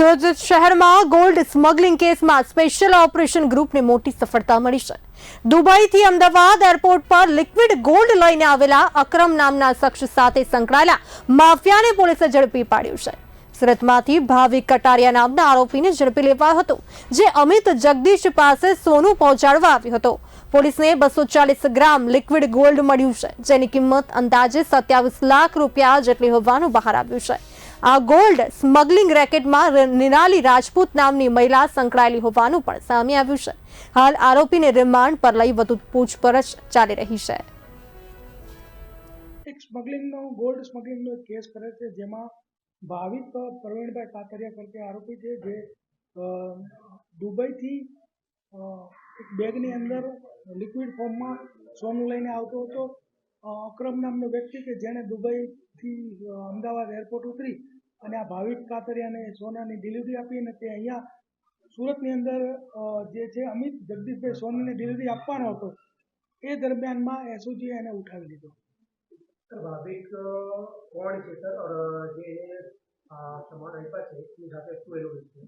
સુરત શહેરમાં gold smuggling કેસમાં special operation ગ્રુપને મોટી સફળતા મળી છે. દુબઈથી અમદાવાદ એરપોર્ટ પર લિક્વિડ ગોલ્ડ લઈને આવેલા અક્રમ નામના શખ્સ સાથે સંકળાયેલા માફિયાને પોલીસે ઝડપી પાડ્યું છે. સુરતમાંથી ભાવિક કટારિયા નામના આરોપીને ઝડપી લેવાયો હતો, જે અમિત જગદીશ પાસે સોનું પહોંચાડવા આવ્યો હતો. પોલીસને બસો ચાલીસ ગ્રામ લિક્વિડ ગોલ્ડ મળ્યું છે, જેની કિંમત અંદાજે સત્યાવીસ લાખ રૂપિયા જેટલી હોવાનું બહાર આવ્યું છે. આ ગોલ્ડ સ્મગલિંગ રેકેટમાં નિરાલી રાજપૂત નામની મહિલા સંકળાયેલી હોવાનું પણ સામે આવ્યું છે. હાલ આરોપીને રિમાન્ડ પર લઈ વધુ પૂછપરછ ચાલી રહી છે. એક સ્મગલિંગનો, ગોલ્ડ સ્મગલિંગનો કેસ કરે છે જેમાં ભાવિક પ્રવીણભાઈ કાતરિયા કરકે આરોપી છે જે દુબઈથી એક બેગની અંદર લિક્વિડ ફોર્મમાં સોનું લઈને આવતો હતો. અક્રમ નામનો વ્યક્તિ કે જેણે દુબઈથી અમદાવાદ એરપોર્ટ ઉતરી અને આ ભાવિક કાતરિયાને સોનાની ડિલિવરી આપી અને તે અહીંયા સુરતની અંદર જે છે અમિત જગદીશભાઈ સોનીને ડિલિવરી આપવાનો હતો એ દરમિયાનમાં એસઓજીએ એને ઉઠાવી લીધો. ભાવિક કોણ છે સર? જે અ, સામાન છે સાથે શું એનું છે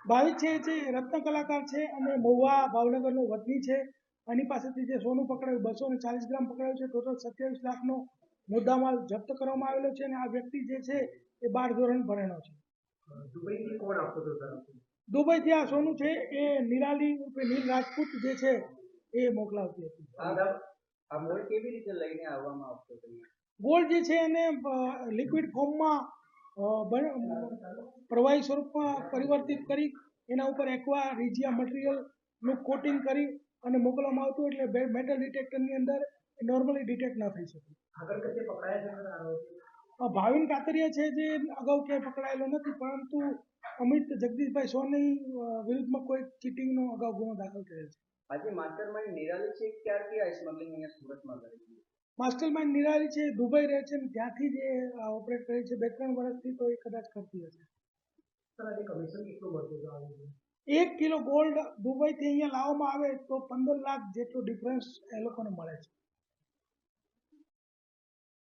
ભાવિક છે જે રત્ન કલાકાર છે અને મહુવા ભાવનગરનો વતની છે. એની પાસેથી જે સોનું પકડાયું બસો ને ચાલીસ ગ્રામ પકડાયું છે ટોટલ સત્યાવીસ લાખનો મુદ્દામાલ જપ્ત કરવામાં આવેલો છે અને આ વ્યક્તિ જે છે એ બાર ધોરણ ભણેલો છે. દુબઈ દુબઈથી કોણ આપતો હતો દુબઈથી આ સોનું છે એ નિરાલી રૂપે નીલ રાજપૂત જે છે એ મોકલાવતી હતી. આ મોડ કેવી રીતે લઈને આવવામાં આવતો હતો? ગોલ્ડ જે છે એને લિક્વિડ ફોર્મમાં પ્રવાહી સ્વરૂપમાં પરિવર્તિત કરી એના ઉપર એક્વા રીજિયા મટીરિયલનું કોટિંગ કરી અને મોકલવામાં આવતું એટલે મેટલ ડિટેક્ટરની અંદર નોર્મલી ડિટેક્ટ ના થઈ શકે. આગળ કશે પકડાયા છે સર આરોપી? અ, ભાવિન કાતરિયા છે જે અગાઉ ક્યાંય પકડાયેલો નથી પરંતુ અમિત જગદીશભાઈ સોની વિરુદ્ધમાં કોઈ ચીટિંગનો અગાઉ ગુનો દાખલ થયેલ છે. આજે માસ્ટર માઇન્ડ નિરાલી છે ક્યારથી આ સ્મગલિંગ અહીંયા સુરતમાં કરે છે? માસ્ટર માઇન્ડ નિરાલી છે દુબઈ રહે છે ત્યાંથી જે ઓપરેટ કરે છે બે ત્રણ વર્ષથી તો એ કદાચ કરતી હશે. સર આજે કમિશન કેટલું મળતું હતું આ લોકો એક કિલો ગોલ્ડ દુબઈથી અહીંયા લાવવામાં આવે તો પંદર લાખ જેટલો ડિફરન્સ એ લોકોને મળે છે.